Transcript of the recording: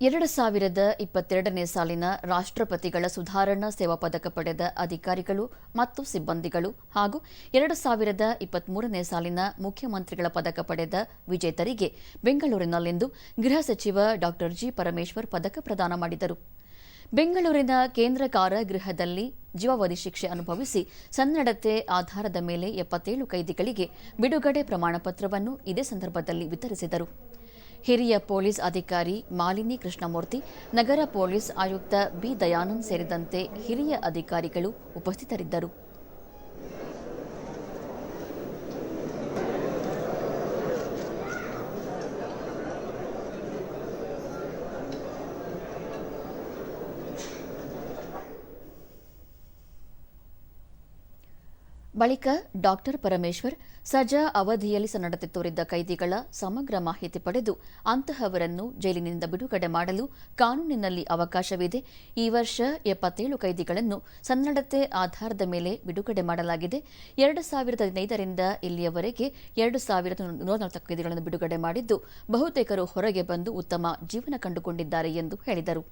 ಎರಡು ಸಾವಿರದ ಇಪ್ಪತ್ತೆರಡನೇ ಸಾಲಿನ ರಾಷ್ಟ್ರಪತಿಗಳ ಸುಧಾರಣಾ ಸೇವಾ ಪದಕ ಪಡೆದ ಅಧಿಕಾರಿಗಳು ಮತ್ತು ಸಿಬ್ಬಂದಿಗಳು ಹಾಗೂ ಎರಡು ಸಾವಿರದ ಇಪ್ಪತ್ಮೂರನೇ ಸಾಲಿನ ಮುಖ್ಯಮಂತ್ರಿಗಳ ಪದಕ ಪಡೆದ ವಿಜೇತರಿಗೆ ಬೆಂಗಳೂರಿನಲ್ಲಿಂದು ಗೃಹ ಸಚಿವ ಡಾ ಜಿ ಪರಮೇಶ್ವರ್ ಪದಕ ಪ್ರದಾನ ಮಾಡಿದರು. ಬೆಂಗಳೂರಿನ ಕೇಂದ್ರ ಕಾರಾಗೃಹದಲ್ಲಿ ಜೀವಾವಧಿ ಶಿಕ್ಷೆ ಅನುಭವಿಸಿ ಸನ್ನಡತೆ ಆಧಾರದ ಮೇಲೆ ಎಪ್ಪತ್ತೇಳು ಕೈದಿಗಳಿಗೆ ಬಿಡುಗಡೆ ಪ್ರಮಾಣಪತ್ರವನ್ನು ಇದೇ ಸಂದರ್ಭದಲ್ಲಿ ವಿತರಿಸಿದರು. ಹಿರಿಯ ಪೊಲೀಸ್ ಅಧಿಕಾರಿ ಮಾಲಿನಿ ಕೃಷ್ಣಮೂರ್ತಿ ನಗರ ಪೊಲೀಸ್ ಆಯುಕ್ತ ಬಿ. ದಯಾನಂದ್ ಸೇರಿದಂತೆ ಹಿರಿಯ ಅಧಿಕಾರಿಗಳು ಉಪಸ್ಥಿತರಿದ್ದರು. ಬಳಿಕ ಡಾಕ್ಟರ್ ಪರಮೇಶ್ವರ್ ಸಜಾ ಅವಧಿಯಲ್ಲಿ ಸನ್ನಡತೆ ತೋರಿದ್ದ ಕೈದಿಗಳ ಸಮಗ್ರ ಮಾಹಿತಿ ಪಡೆದು ಅಂತಹವರನ್ನು ಜೈಲಿನಿಂದ ಬಿಡುಗಡೆ ಮಾಡಲು ಕಾನೂನಿನಲ್ಲಿ ಅವಕಾಶವಿದೆ. ಈ ವರ್ಷ ಎಪ್ಪತ್ತೇಳು ಕೈದಿಗಳನ್ನು ಸನ್ನಡತೆ ಆಧಾರದ ಮೇಲೆ ಬಿಡುಗಡೆ ಮಾಡಲಾಗಿದೆ. ಎರಡು ಸಾವಿರದ ಹದಿನೈದರಿಂದ ಇಲ್ಲಿಯವರೆಗೆ ಎರಡು ಸಾವಿರದ ನೂರ ನಲವತ್ತು ಕೈದಿಗಳನ್ನು ಬಿಡುಗಡೆ ಮಾಡಿದ್ದು ಬಹುತೇಕರು ಹೊರಗೆ ಬಂದು ಉತ್ತಮ ಜೀವನ ಕಂಡುಕೊಂಡಿದ್ದಾರೆ ಎಂದು ಹೇಳಿದರು.